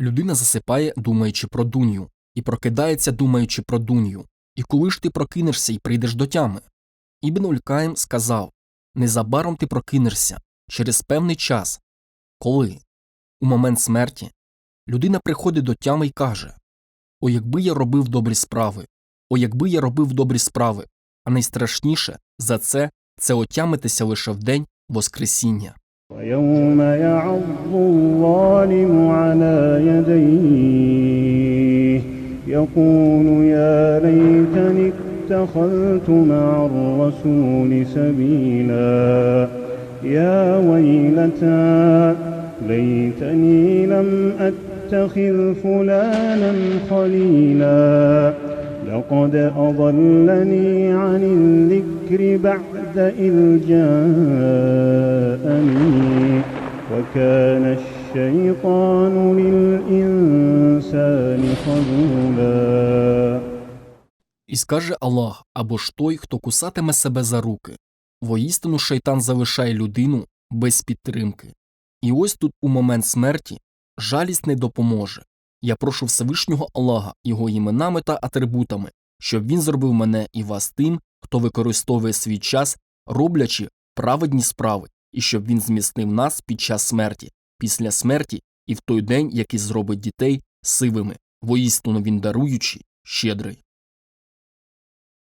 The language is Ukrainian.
Людина засипає, думаючи про дунью, і прокидається, думаючи про дунью. І коли ж ти прокинешся і прийдеш до тями? Ібн Улькаєм сказав Незабаром ти прокинешся через певний час. Коли? У момент смерті людина приходить до тями і каже О, якби я робив добрі справи, о, якби я робив добрі справи, а найстрашніше за це це отямитися лише в день Воскресіння. يديه. يقول يا ليتني اتخذت مع الرسول سبيلا. يا ويلتى ليتني لم أتخذ فلانا خليلا. لقد أضلني عن الذكر بعد إذ جاءني. وكان الشيطان للإنسان خذولا І скаже Аллах або ж той, хто кусатиме себе за руки. Воістину шайтан залишає людину без підтримки. І ось тут у момент смерті жалість не допоможе. Я прошу Всевишнього Аллаха його іменами та атрибутами, щоб він зробив мене і вас тим, хто використовує свій час, роблячи праведні справи, і щоб він зміцнив нас під час смерті, після смерті і в той день, який зробить дітей сивими, воістину він даруючий, щедрий.